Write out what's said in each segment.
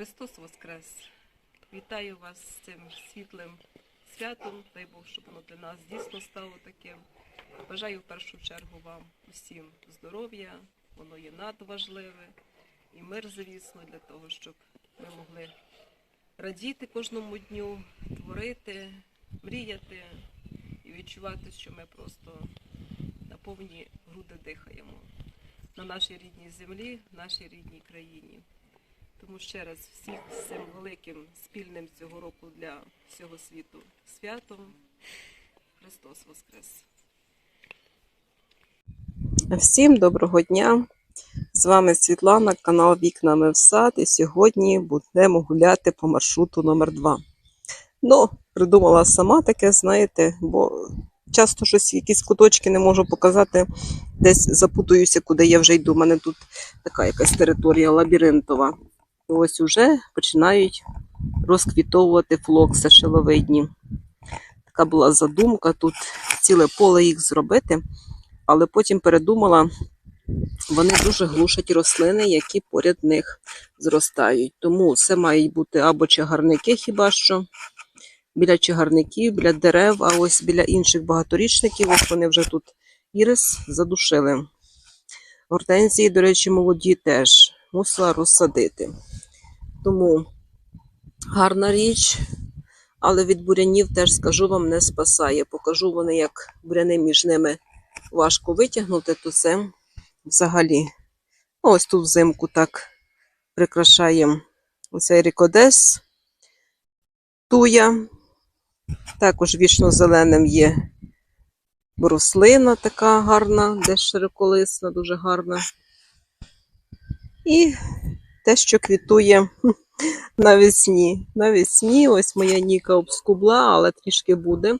Христос Воскрес! Вітаю вас з цим світлим святом. Дай Бог, щоб воно для нас дійсно стало таким. Бажаю в першу чергу вам усім здоров'я, воно є надважливе, і мир, звісно, для того, щоб ми могли радіти кожному дню, творити, мріяти і відчувати, що ми просто на повні груди дихаємо на нашій рідній землі, в нашій рідній країні. Тому ще раз всіх з цим великим спільним цього року для всього світу святом. Христос Воскрес! Всім доброго дня! З вами Світлана, канал Вікнами в сад. І сьогодні будемо гуляти по маршруту номер 2 Ну, придумала сама таке, знаєте, бо часто щось, якісь куточки не можу показати, десь запутуюся, куди я вже йду. У мене тут така якась територія лабіринтова. І ось уже починають розквітовувати флокси шиловидні. Така була задумка тут ціле поле їх зробити але потім передумала, вони дуже глушать рослини, які поряд них зростають. Тому це мають бути або чагарники, хіба що біля чагарників, біля дерев, а ось біля інших багаторічників, ось вони вже тут ірис задушили. Гортензії, до речі, молоді теж мусила розсадити. Тому гарна річ, але від бурянів теж скажу вам не спасає. Покажу вони, як буряни між ними важко витягнути, то це взагалі. Ну, Ось тут взимку так прикрашає оцей рікодес, туя. Також вічно зеленим є рослина така гарна, десь широколисна, дуже гарна. І те, що квітує навесні. Навесні, ось моя ніка обскубла, але трішки буде.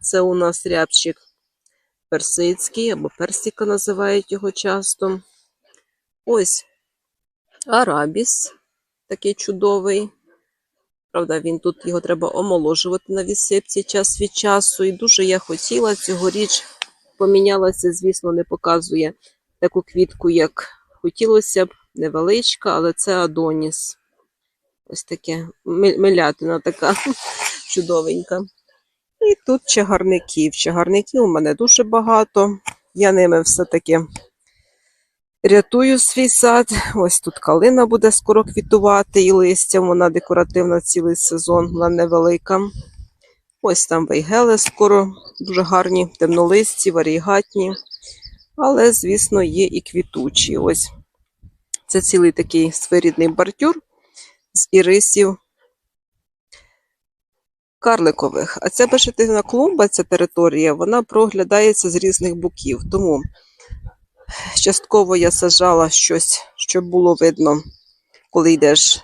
Це у нас рябчик персидський або персика називають його часто. Ось арабіс, такий чудовий. Правда, він тут його треба омоложувати на відсипці час від часу. І дуже я хотіла цьогоріч помінялася, звісно, не показує таку квітку, як хотілося б, невеличка, але це Адоніс. Ось таке милятина така чудовенька. І тут чагарників. Чагарників у мене дуже багато. Я ними все-таки рятую свій сад. Ось тут калина буде скоро квітувати, і листя, вона декоративна цілий сезон, вона невелика. Ось там вейгели скоро дуже гарні, темнолисті, варігатні. Але, звісно, є і квітучі. Ось це цілий такий своєрідний бордюр з ірисів карликових. А ця вишитина клумба, ця територія, вона проглядається з різних боків. Тому частково я сажала щось, щоб було видно, коли йдеш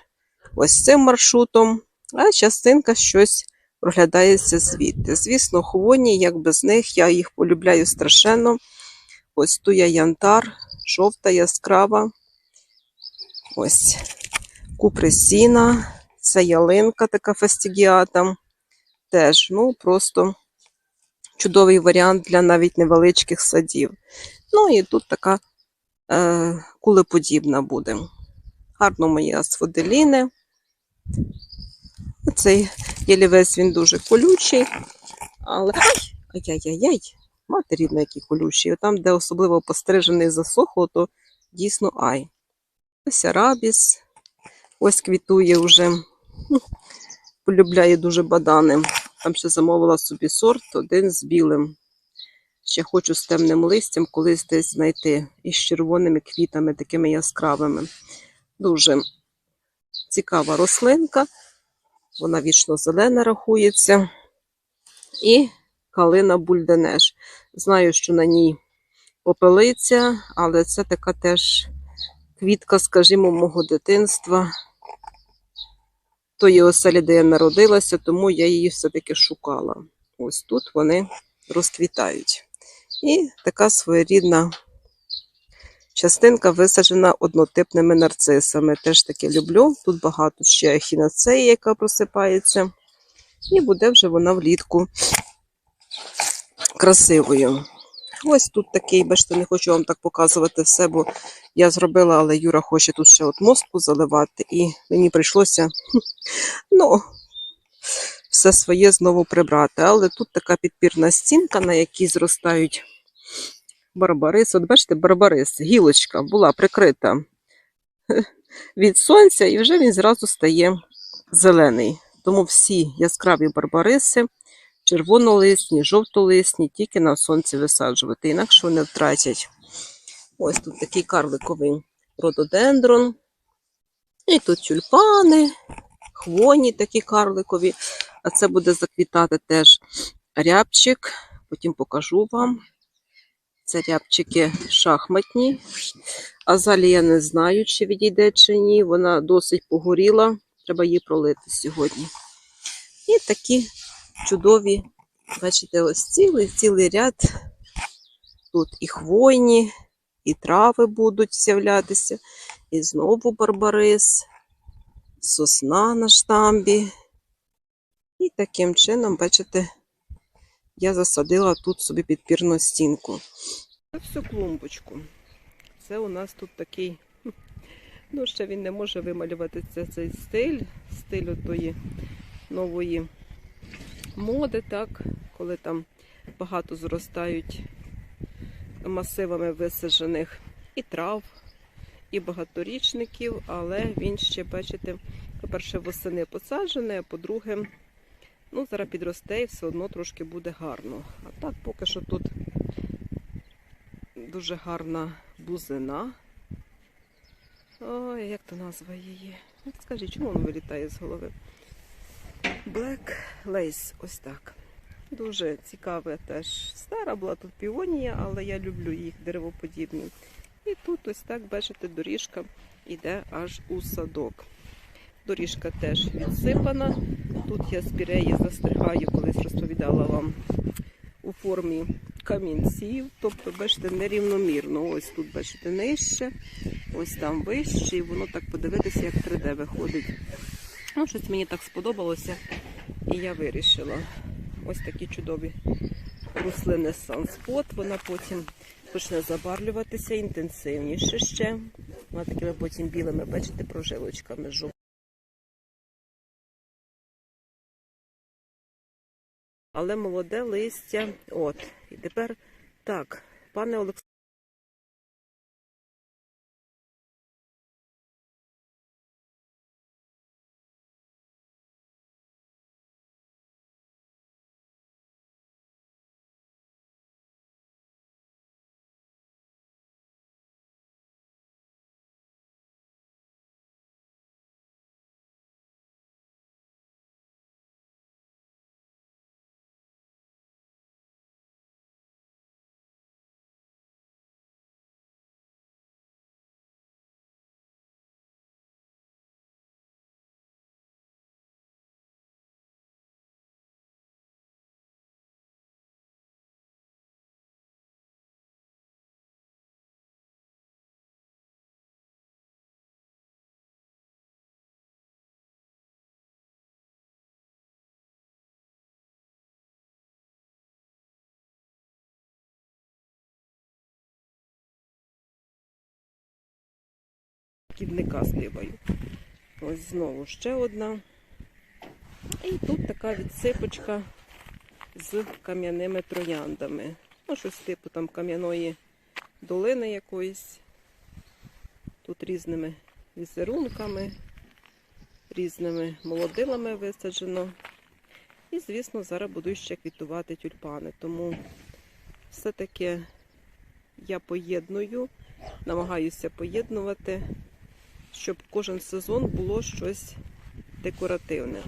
ось цим маршрутом, а частинка щось проглядається звідти. Звісно, хвоні, як без них, я їх полюбляю страшенно. Ось туя янтар, жовта, яскрава. Ось купресіна, це ялинка така фастігіата теж ну, просто чудовий варіант для навіть невеличких садів. Ну і тут така е, кулеподібна буде. Гарно мої асфоделіни. Цей ялівець він дуже колючий, але. Ай-яй-яй-яй, мати рідна, який колючий. Там, де особливо пострижений засохло, то дійсно ай. Ось арабіс, ось квітує вже. Полюбляє дуже бадани. Там ще замовила собі сорт один з білим. Ще хочу з темним листям колись десь знайти. І з червоними квітами, такими яскравими. Дуже цікава рослинка. Вона вічно зелена рахується. І калина бульденеш. Знаю, що на ній попелиця, але це така теж квітка, скажімо, мого дитинства тої оселі, де я народилася, тому я її все-таки шукала. Ось тут вони розквітають. І така своєрідна частинка висаджена однотипними нарцисами. Теж таки люблю. Тут багато ще хіноцеї, яка просипається. І буде вже вона влітку красивою. Ось тут такий, бачите, не хочу вам так показувати все, бо я зробила, але Юра хоче тут ще от мостку заливати, і мені прийшлося ну, все своє знову прибрати. Але тут така підпірна стінка, на якій зростають барбарис. От бачите, барбарис, гілочка була прикрита від сонця, і вже він зразу стає зелений. Тому всі яскраві барбариси, червонолисні, жовтолисні, тільки на сонці висаджувати, інакше вони втратять. Ось тут такий карликовий рододендрон. І тут тюльпани, хвойні такі карликові. А це буде заквітати теж рябчик. Потім покажу вам. Це рябчики шахматні. Азалія не знаю, чи відійде чи ні. Вона досить погоріла. Треба її пролити сьогодні. І такі чудові, бачите, ось цілий цілий ряд. Тут і хвойні, і трави будуть з'являтися, і знову барбарис, сосна на штамбі. І таким чином, бачите, я засадила тут собі підпірну стінку. Це всю клумбочку. Це у нас тут такий, ну ще він не може вималювати це, цей стиль, стиль тої нової моди, так, коли там багато зростають масивами висаджених і трав, і багаторічників, але він ще, бачите, по-перше, восени посаджений, а по-друге, ну, зараз підросте і все одно трошки буде гарно. А так поки що тут дуже гарна бузина. Ой, як то назва її? Скажіть, чому воно вилітає з голови? Black Lace, ось так. Дуже цікаве теж. Стара була тут піонія, але я люблю їх деревоподібні. І тут ось так, бачите, доріжка йде аж у садок. Доріжка теж відсипана. Тут я спіреї застригаю, колись розповідала вам у формі камінців. Тобто, бачите, нерівномірно. Ось тут, бачите, нижче, ось там вище, і воно так подивитися, як 3D виходить. Ну, щось мені так сподобалося, і я вирішила. Ось такі чудові рослини Sunspot. Вона потім почне забарвлюватися інтенсивніше ще. Вона такими потім білими, бачите, прожилочками жовтими. Але молоде листя. От. І тепер так, пане Олександре. Ківника зливаю. Ось знову ще одна. І тут така відсипочка з кам'яними трояндами. Ну, щось типу там кам'яної долини якоїсь. Тут різними візерунками, різними молодилами висаджено. І, звісно, зараз буду ще квітувати тюльпани. Тому все-таки я поєдную, намагаюся поєднувати щоб кожен сезон було щось декоративне.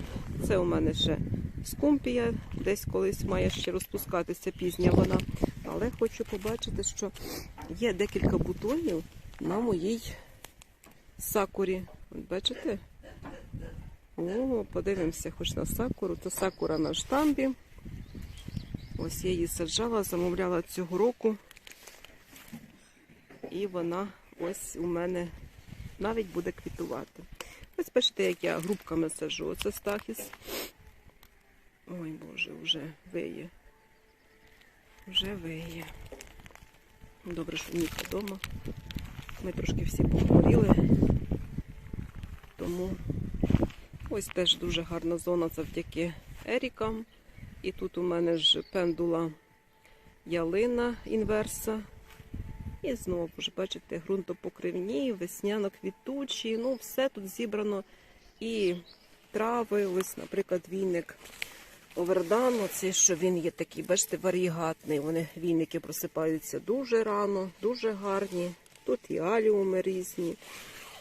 Це у мене ще скумпія, десь колись має ще розпускатися пізня вона. Але хочу побачити, що є декілька бутонів на моїй сакурі. От бачите? О, подивимося хоч на сакуру. Це сакура на штамбі. Ось я її саджала, замовляла цього року. І вона ось у мене навіть буде квітувати. Ось бачите, як я грубками сажу. Оце стахіс. Ой Боже, вже виє. Вже виє. Добре, що Ніка вдома. Ми трошки всі похворіли. Тому ось теж дуже гарна зона завдяки Ерікам. І тут у мене ж пендула ялина інверса. І знову ж бачите, ґрунтопокривні, весняно-квітучі. Ну, все тут зібрано. І трави, ось, наприклад, війник Овердан, оцей, що він є такий, бачите, варігатний. Вони війники просипаються дуже рано, дуже гарні. Тут і аліуми різні.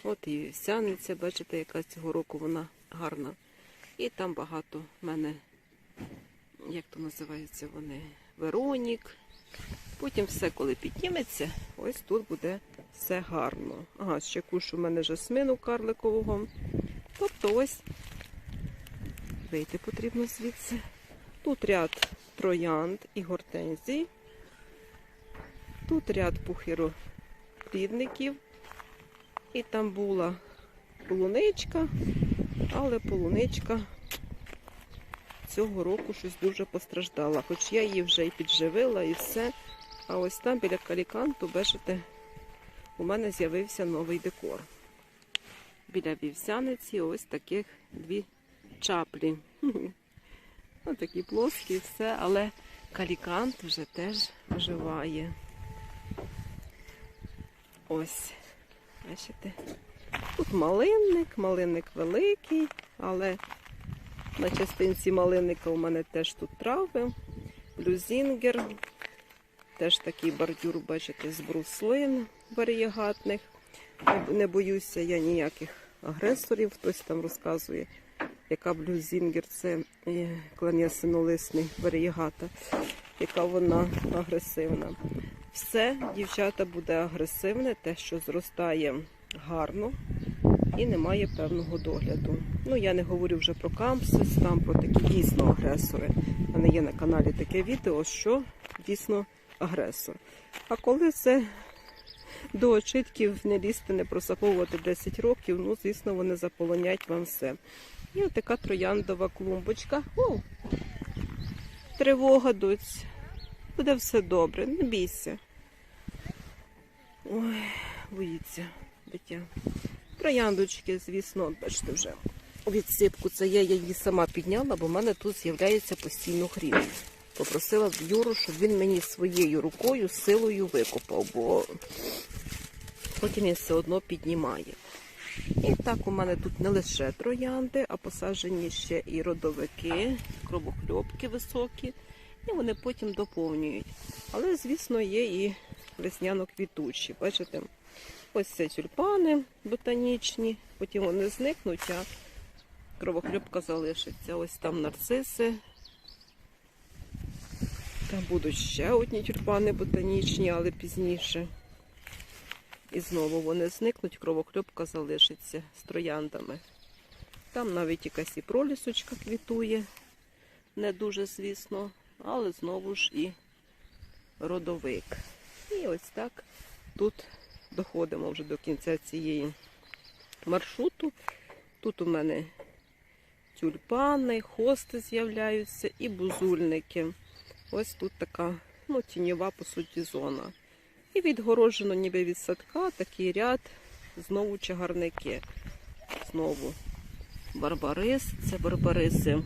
От і вівсяниця, бачите, яка цього року вона гарна. І там багато в мене, як то називаються вони, Веронік. Потім все, коли підніметься, ось тут буде все гарно. Ага, ще кушу в мене жасмину карликового. Тобто ось вийти потрібно звідси. Тут ряд троянд і гортензій. Тут ряд пухироплідників. І там була полуничка, але полуничка цього року щось дуже постраждала. Хоч я її вже і підживила, і все. А ось там біля каліканту, бачите, у мене з'явився новий декор. Біля вівсяниці ось таких дві чаплі. Ось такі плоскі, все, але калікант вже теж оживає. Ось, бачите. Тут малинник, малинник великий, але на частинці малинника у мене теж тут трави, блюзінгер, теж такий бордюр, бачите, з бруслин варієгатних. Не- боюся я ніяких агресорів. Хтось там розказує, яка блюзінгер це кланясинолисний варієгата, яка вона агресивна. Все, дівчата, буде агресивне, те, що зростає гарно і немає певного догляду. Ну, я не говорю вже про кампсис, там про такі дійсно агресори. У мене є на каналі таке відео, що дійсно агресор. А коли це до очитків не лізти, не просаповувати 10 років, ну, звісно, вони заполонять вам все. І от така трояндова клумбочка. О, тривога, доць. Буде все добре, не бійся. Ой, боїться дитя. Трояндочки, звісно, бачите, вже відсипку. Це я її сама підняла, бо в мене тут з'являється постійно хрін. Попросила Юру, щоб він мені своєю рукою силою викопав, бо потім він все одно піднімає. І так у мене тут не лише троянди, а посаджені ще і родовики, кровохльопки високі, і вони потім доповнюють. Але, звісно, є і весняно-квітучі. Бачите, ось це тюльпани ботанічні, потім вони зникнуть, а кровохльопка залишиться. Ось там нарциси. Там будуть ще одні тюльпани ботанічні, але пізніше. І знову вони зникнуть, кровохльопка залишиться з трояндами. Там навіть якась і пролісочка квітує, не дуже, звісно, але знову ж і родовик. І ось так тут доходимо вже до кінця цієї маршруту. Тут у мене тюльпани, хости з'являються і бузульники. Ось тут така ну, тіньова, по суті, зона. І відгороджено ніби від садка такий ряд, знову чагарники. Знову барбарис, це барбариси.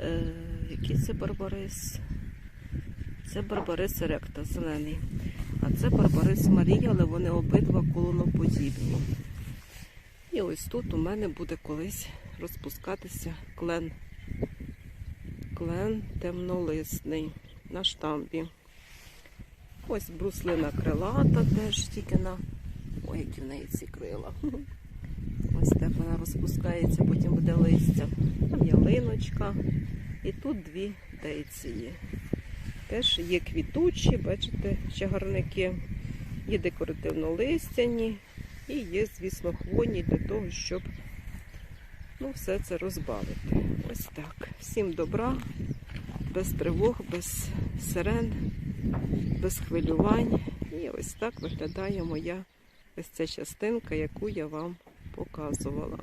Е, який це барбарис? Це барбарис ректа зелений. А це барбарис Марія, але вони обидва колоноподібні. І ось тут у мене буде колись розпускатися клен. Клен темнолисний на штамбі. Ось бруслина крилата теж тільки на. Ой, які в неї ці крила. Ось так вона розпускається, потім буде листя. Там ялиночка. І тут дві дейції. Теж є квітучі, бачите, чагарники, є декоративно-листяні і є, звісно, хвойні для того, щоб ну, все це розбавити. Ось так. Всім добра, без тривог, без сирен, без хвилювань. І ось так виглядає моя ось ця частинка, яку я вам показувала.